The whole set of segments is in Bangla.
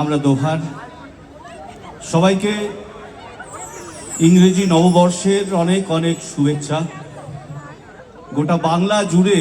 আমরা দোহার। সবাইকে ইংরেজি নববর্ষের অনেক অনেক শুভেচ্ছা। গোটা বাংলা জুড়ে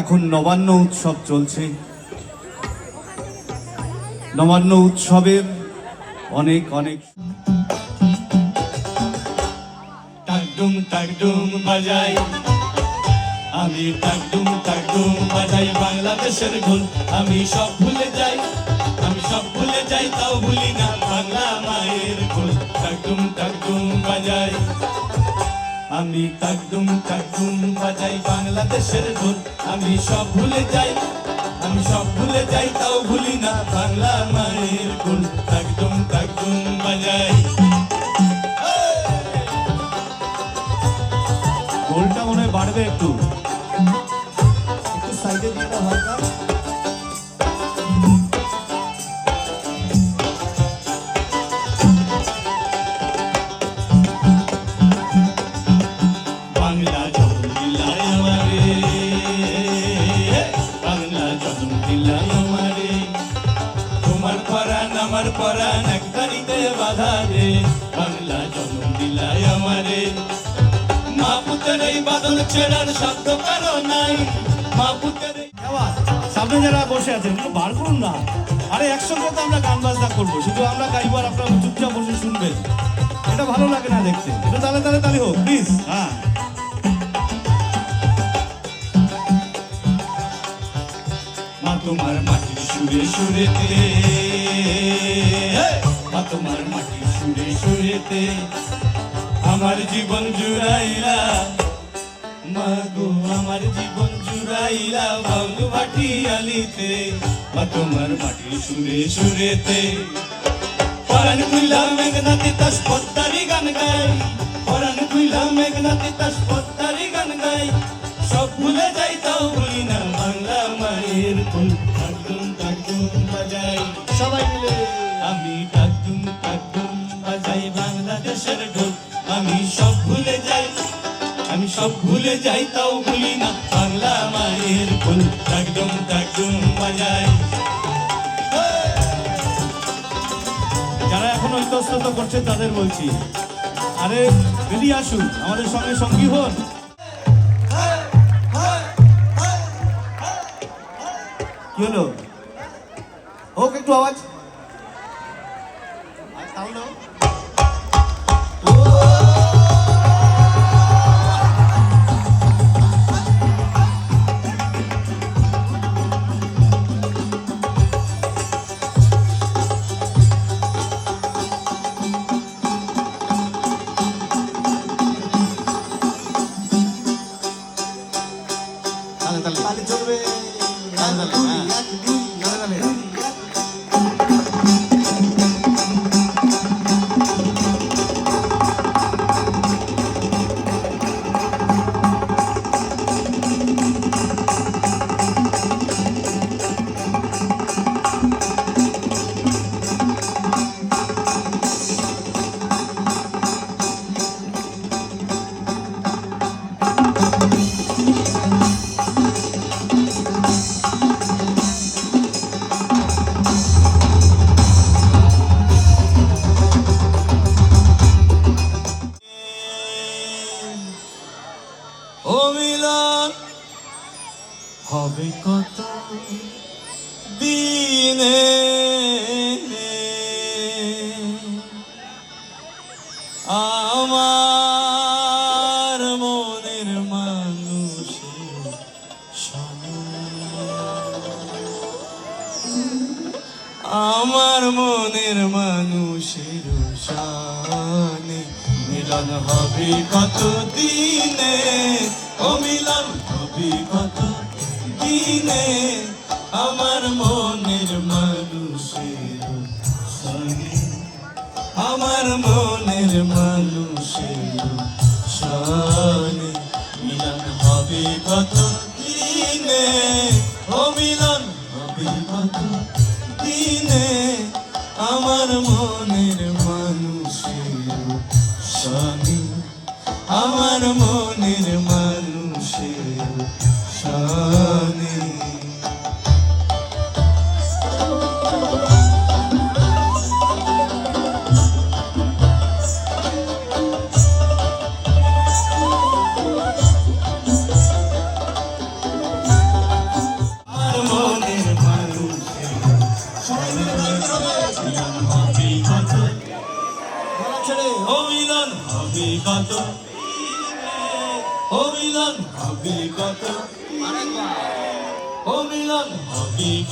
এখন নবান্ন উৎসব চলছে। নবান্ন উৎসবের অনেক অনেক টাকডুম টাকডুম বাজাই। আমি টাকডুম টাকডুম বাজাই বাংলাদেশের ঘুল। আমি সব ভুলে যাই, আমি সব ভুলে যাই, তাও ভুলি না বাংলা মায়ের ঘুল। টাকডুম টাকডুম বাজাই। আমি টাকডুম টাকডুম বাজাই বাংলাদেশের ঘুল। আমি সব ভুলে যাই, আমি সব ভুলে যাই, তাও ভুলি না বাংলা মায়ের ঘুল। মনে বাদল ছেড়ার শব্দ কারও নাই। সামনে যারা বসে আছেন বার করুন না। আরে, একসঙ্গে তো আমরা গান বাজনা করব। শুধু আমরা গাইবো আর আপনারা চুপচাপ বসে শুনবেন। এটা ভালো লাগে না দেখতে। এটা তালে তালে তালে হোক প্লিজ হ্যাঁ। মা তোমার মাটির সুরে সুরেতে। মা তোমার মাটির সুরে সুরেতে। আমার জীবন জুড়াইলা। মা গো আমার জীবন জুড়াইলা বাউল ভাটি আলিতে তোমার মাটির সুরে সুরেতে। পরাণ খুইলা মেঘনাতে তাস পত্তারি গান গাই পরাণ খুইলা মেঘনাতে তাস পত্তারি গান গাই। সব ভুলে যাই তাও ভুলি না বাংলা মায়ের ফুল টাকদুম টাকদুম বাজাই। সবাই মিলে। আমি টাকদুম টাকদুম বাজাই বাংলাদেশের ঢোল। সব ভুলে যাই, তাও ভুলি না। বাংলা মায়ের ফুল টাকদুম টাকদুম বাজাই যারা এখনও ইতস্তত করছে, তাদের বলছি, আরে বেরিয়ে আসুন, আমাদের সঙ্গে সঙ্গী হন। কি হলো? হোক একটু আওয়াজ? হবে কত দিনে? আমার মনের সঙ্গে আমার মনের মানুষের শানে মিলন হবে কত দিনে? ও মিলন দিনে আমার মনের মানুষের সঙ্গে, আমার মনের মানুষের শানে মিলন হবে কত দিনে? ও মিলন হবে কত দিনে? আমার মনের মানুষের শানে আমার মনের মানুষের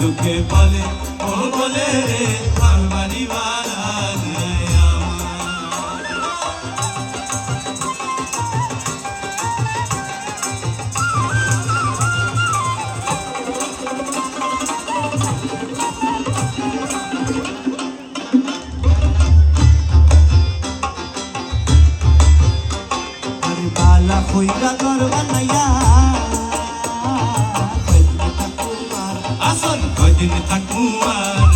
লোকে বলে ও বলে রে আমার। কইরা করবার নাইয়া কয়দিন থাকব আর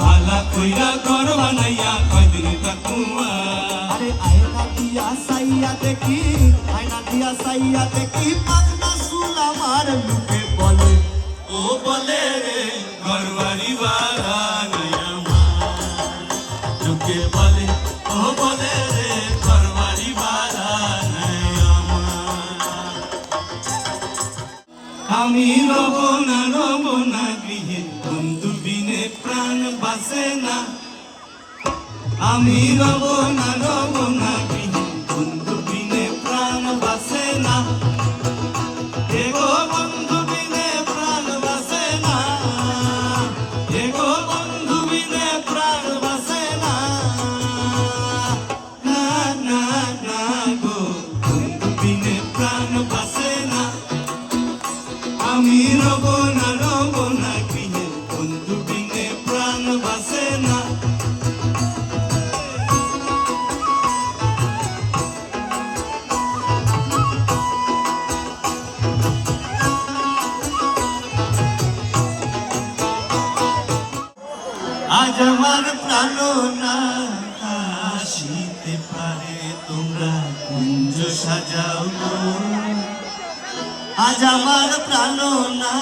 ভালা কইরা ঘর বানাইয়া কয়দিন থাকব আর আয়না দিয়া সাইয়া দেখি আয়না দিয়া সাইয়া দেখি পাগনা সুল আমার মুখে বলে। ও বলে রে ঘরবাড়ি বাগান লোকে বলে ও বলে রে আমি রব না রব না প্রাণ না? আমি রব না রব না আমার প্রাণ না আসিতে পারে তোমরা কুঞ্জ সাজাও আজ আমার প্রাণ না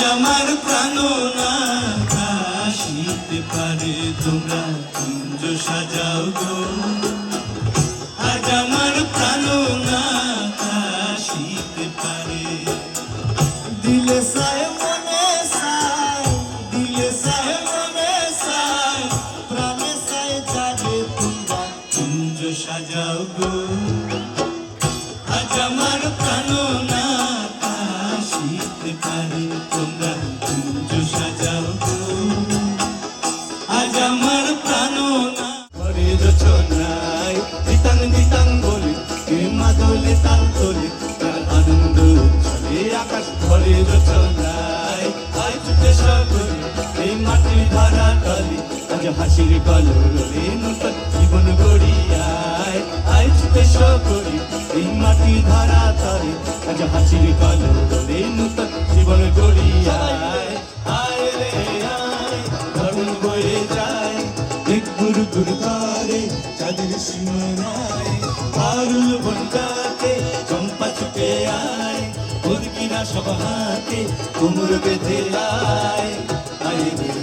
আজ আমার প্রাণ না আসিতে পারে তোমরা সাজাও গো। হাসির কলরে নূতন জীবন গড়িয়ায়। আয় চুপে সকলে, এই মাটি ধরা তলে আজ হাসির কলরে নূতন জীবন গড়িয়ায়। আয় রে আয় ধরুন বয়ে যায়। এক গুরু গুরু সব হাতে কোমর বেঁধে আয়। আয়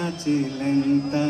নাচিলেন তা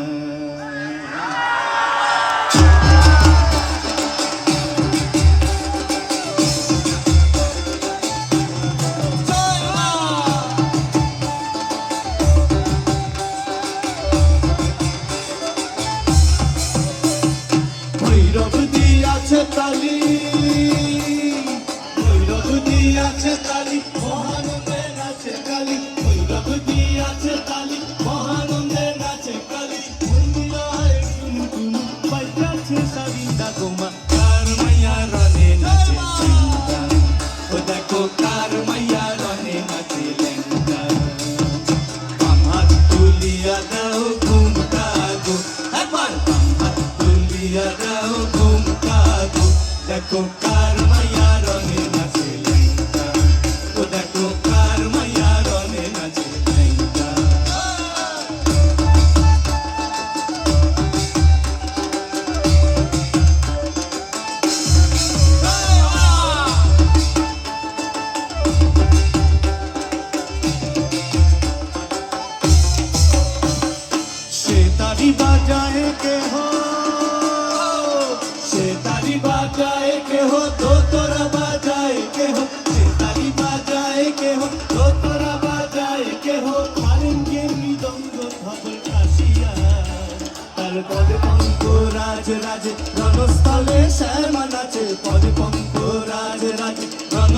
কার মাইয়া রহে নাচি লেঙ্গা আমার তুলিয়া দাও ঘুমটা গো একবার আমার তুলিয়া দাও ঘুমটা গো দেখো কার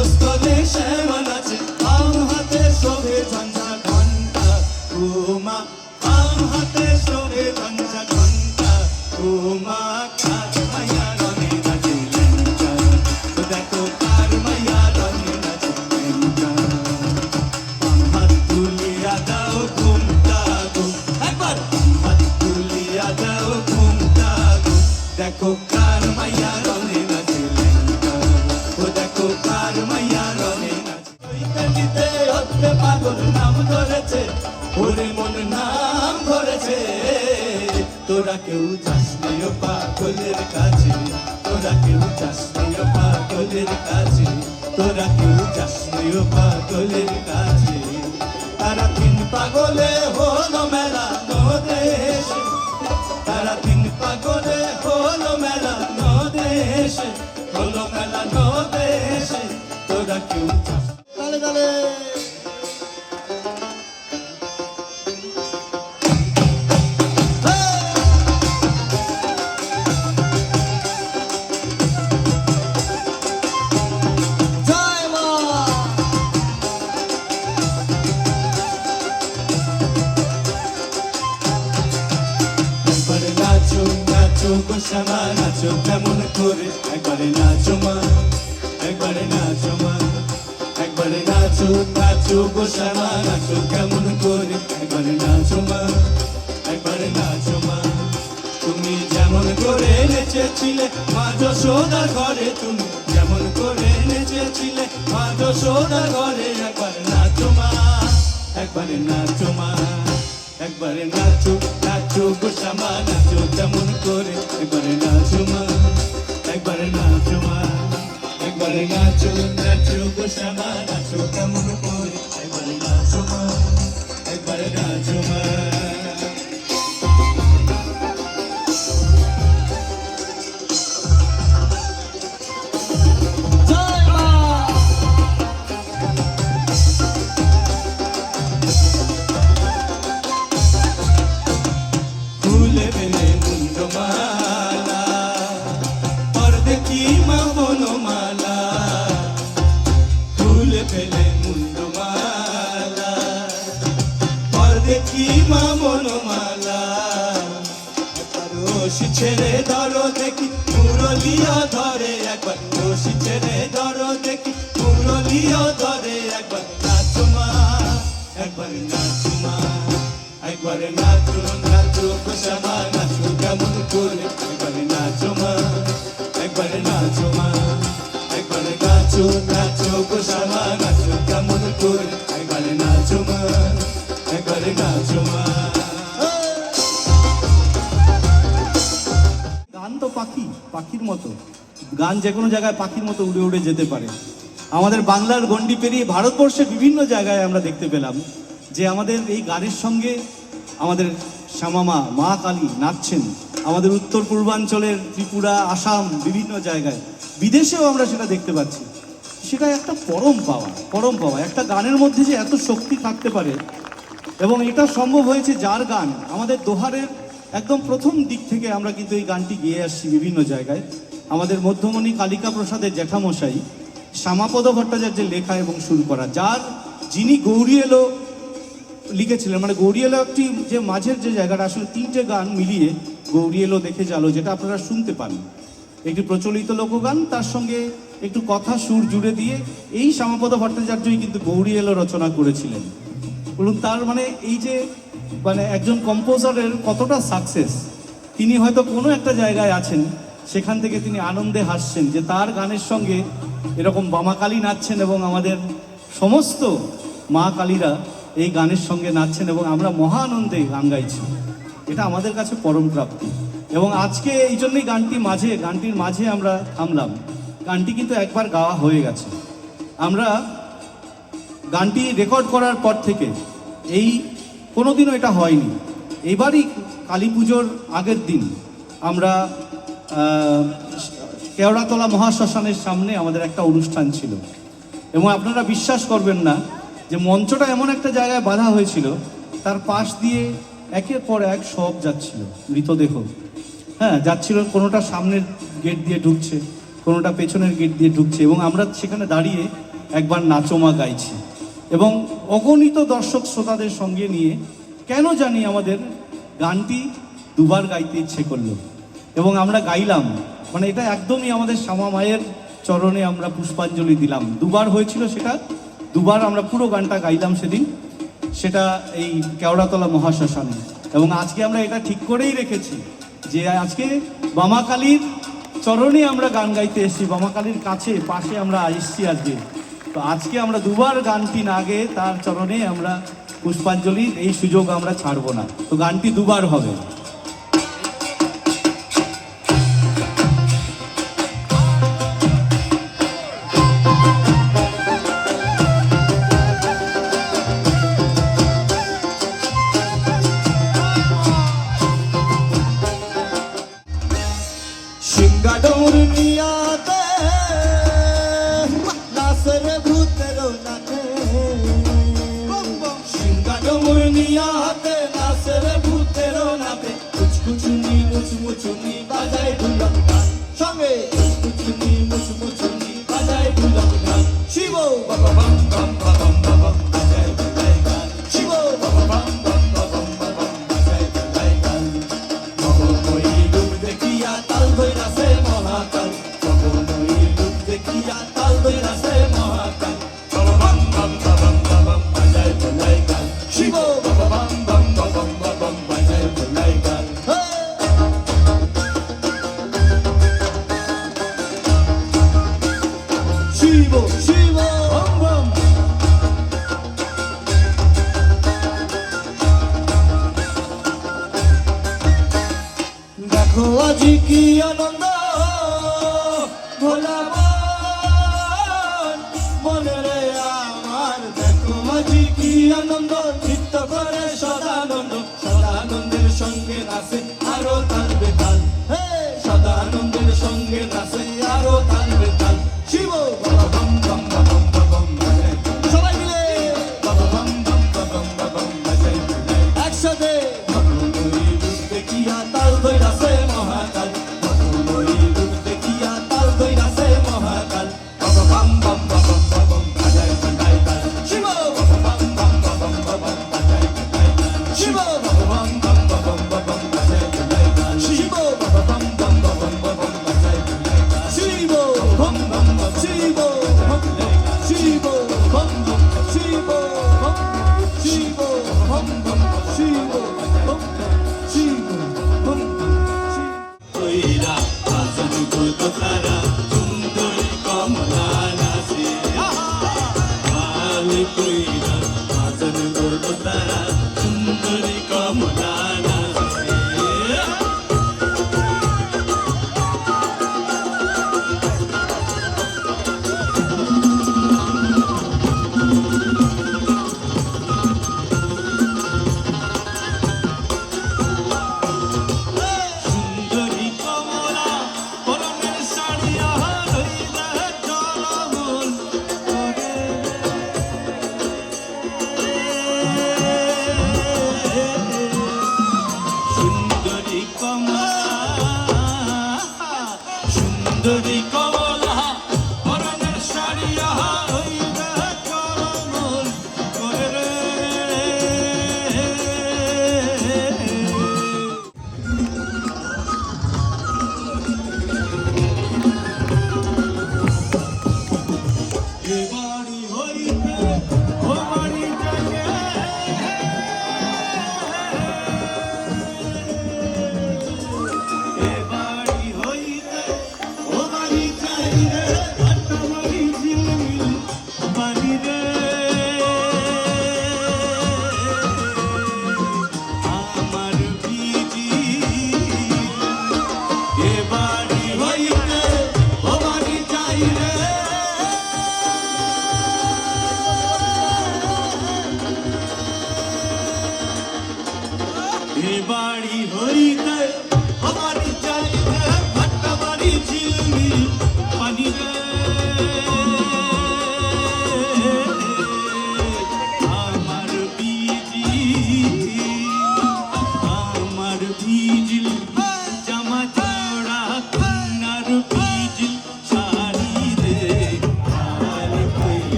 Nostodeshe Manu I'm running. তুমি যেমন করে নেচেছিলে মাঝ সোনার ঘরে তুমি যেমন করে নেচেছিলে মাঝ সোনার ঘরে একবার নাচো মা, একবারে নাচো মা, একবারে নাচো নাচো গোসামা নাচো যেমন করে, একবারে নাচো মা, একবারে নাচো মা, একবারে নাচো নাচো গোসামা নাচো কেমন করে, একবারে নাচো মা, একবারে নাচো মা। মুরলিও ধরে একবার মুর্শিদ ছেড়ে ধরো দেখি মুরলিও ধরে গান যে কোনো জায়গায় পাখির মতো উড়ে উড়ে যেতে পারে। আমাদের বাংলার গণ্ডি পেরিয়ে ভারতবর্ষের বিভিন্ন জায়গায় আমরা দেখতে পেলাম যে আমাদের এই গানের সঙ্গে আমাদের শ্যামামা, মা কালী নাচছেন। আমাদের উত্তর পূর্বাঞ্চলের ত্রিপুরা, আসাম বিভিন্ন জায়গায়। বিদেশেও আমরা সেটা দেখতে পাচ্ছি। সেটা একটা পরম পাওয়া পরম পাওয়া। একটা গানের মধ্যে যে এত শক্তি থাকতে পারে এবং এটা সম্ভব হয়েছে যার গান আমাদের দোহারের একদম প্রথম দিক থেকে আমরা কিন্তু এই গানটি গেয়ে আসছি বিভিন্ন জায়গায়। আমাদের মধ্যমণি কালিকা প্রসাদের জ্যাঠামশাই শ্যামাপদ ভট্টাচার্যের লেখা এবং সুর করা, যার যিনি গৌরী এলো লিখেছিলেন মানে গৌরী এলো একটি যে মাঝের যে জায়গাটা, আসলে তিনটে গান মিলিয়ে গৌরী এলো দেখে জালো, যেটা আপনারা শুনতে পান। একটি প্রচলিত লোকগান, তার সঙ্গে একটু কথা সুর জুড়ে দিয়ে এই শ্যামাপদ ভট্টাচার্যই কিন্তু গৌরী এলো রচনা করেছিলেন। বলুন, তার মানে এই যে মানে একজন কম্পোজারের কতটা সাকসেস তিনি হয়তো কোনো একটা জায়গায় আছেন সেখান থেকে তিনি আনন্দে হাসছেন যে তার গানের সঙ্গে এরকম বামাকালী নাচছেন এবং আমাদের সমস্ত মা কালীরা এই গানের সঙ্গে নাচছেন এবং আমরা মহা আনন্দে গান গাইছি। এটা আমাদের কাছে পরম প্রাপ্তি। এবং আজকে এই জন্যই গানটি মাঝে, গানটির মাঝে আমরা থামলাম। গানটি কিন্তু একবার গাওয়া হয়ে গেছে। আমরা গানটি রেকর্ড করার পর থেকে এই কোনোদিনও এটা হয়নি। এবারই কালী পুজোর আগের দিন আমরা কেওড়াতলা মহাশ্মশানের সামনে আমাদের একটা অনুষ্ঠান ছিল। এবং আপনারা বিশ্বাস করবেন না যে মঞ্চটা এমন একটা জায়গায় বাঁধা হয়েছিল, তার পাশ দিয়ে একের পর এক সব যাচ্ছিল, মৃতদেহ। হ্যাঁ যাচ্ছিল, কোনোটা সামনের গেট দিয়ে ঢুকছে, কোনোটা পেছনের গেট দিয়ে ঢুকছে, এবং আমরা সেখানে দাঁড়িয়ে একবার নাচমা গাইছি। এবং অগণিত দর্শক শ্রোতাদের সঙ্গে নিয়ে কেন জানি আমাদের গানটি দুবার গাইতে ইচ্ছে করল। এবং আমরা গাইলাম। মানে এটা একদমই আমাদের শ্যামা মায়ের চরণে আমরা পুষ্পাঞ্জলি দিলাম। দুবার হয়েছিল সেটা, দুবার আমরা পুরো গানটা গাইলাম সেদিন। সেটা এই কেওড়াতলা মহাশ্মশানে। এবং আজকে আমরা এটা ঠিক করেই রেখেছি যে আজকে বামাকালীর চরণে আমরা গান গাইতে এসেছি, বামাকালীর কাছে, পাশে আমরা এসেছি আজকে। তো আজকে আমরা দুবার গানটি না গেয়ে তার চরণে আমরা পুষ্পাঞ্জলির এই সুযোগ আমরা ছাড়বো না। তো গানটি দুবার হবে।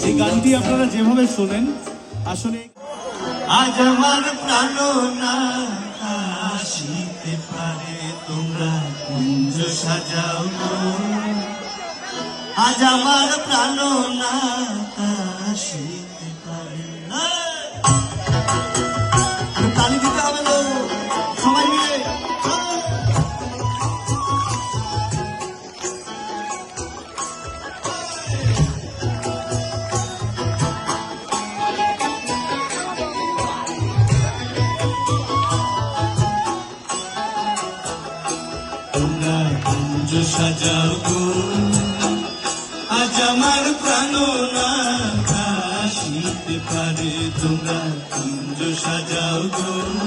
সেই গানটি আপনারা যেভাবে শোনেন আসলে আজ আমার প্রাণ না আসিতে পারে তোমরা কুঞ্জ সাজাও আজ আমার প্রাণ না حجرت